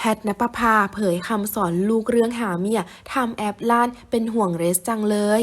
แพทนปภาเผยคำสอนลูกเรื่องหาเมียทำแอปล้านเป็นห่วงเรสจังเลย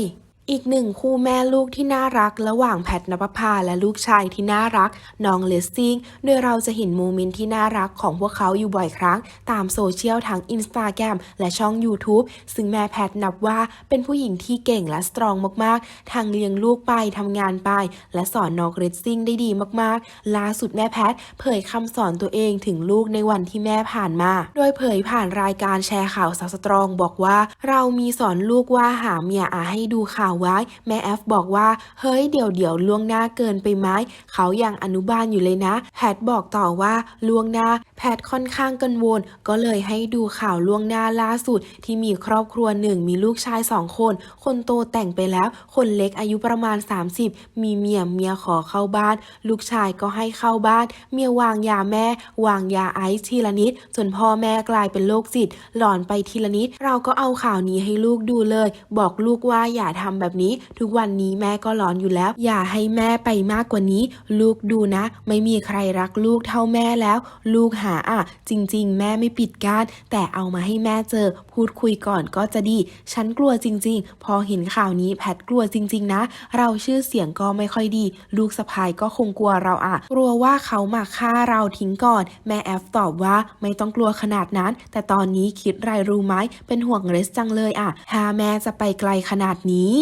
อีกหนึ่งคู่แม่ลูกที่น่ารักระหว่างแพทนปภาและลูกชายที่น่ารัก น้องเลสซิงโดยเราจะเห็นโมเมนต์ที่น่ารักของพวกเขาอยู่บ่อยครั้ง ตามโซเชียลทั้งอินสตาแกรมและช่อง YouTube ซึ่งแม่แพทนับว่าเป็นผู้หญิงที่เก่งและสตรองมากๆ ทางเลี้ยงลูกไปทำงานไป และสอนน้องเรสซิงได้ดีมากๆ ล่าสุดแม่แพทเผยคำสอนตัวเองถึงลูกในวันที่แม่ผ่านมา โดยเผยผ่านรายการแชร์ข่าวสาวสตรอง บอกว่า เรามีสอนลูกว่าหาเมียอาให้ดูข่าวไว้ แม่แอฟบอกว่า เฮ้ยเดี๋ยวเดี๋ยวล่วงหน้าเกินไปไหมเขายังอนุบาลอยู่เลยนะ แพทบอกต่อว่าล่วงหน้า แพทค่อนข้างกังวล ก็เลยให้ดูข่าวล่วงหน้าล่าสุด ที่มีครอบครัวหนึ่งมีลูกชายสองคน คนโตแต่งไปแล้ว คนเล็กอายุประมาณ 30 มีเมียเมียขอเข้าบ้าน ลูกชายก็ให้เข้าบ้าน เมียวางยาแม่ วางยาไอซ์ทีละนิดจนพ่อแม่กลายเป็นโรคจิตหลอนไปทีละนิด เราก็เอาข่าวนี้ให้ลูกดูเลย บอกลูกว่าอย่าทำแบบนี้ ทุกวันนี้แม่ก็หลอนอยู่แล้ว อย่าให้แม่ไปมากกว่านี้ ลูกดูนะ ไม่มีใครรักลูกเท่าแม่แล้ว ลูกหาอะ จริง ๆ แม่ไม่ปิดกั้นแต่เอามาให้แม่เจอ พูดคุยก่อนก็จะดี ฉันกลัวจริง ๆ พอเห็นข่าวนี้แพทกลัวจริง ๆ นะ เราชื่อเสียงก็ไม่ค่อยดี ลูกสะพายก็คงกลัวเราอะ กลัวว่าเขามาฆ่าเราทิ้งก่อน แม่แอฟตอบว่าไม่ต้องกลัวขนาดนั้น แต่ตอนนี้คิดไรรู้ไหมเป็นห่วงเรสจังเลยอะหาแม่จะไปไกลขนาดนี้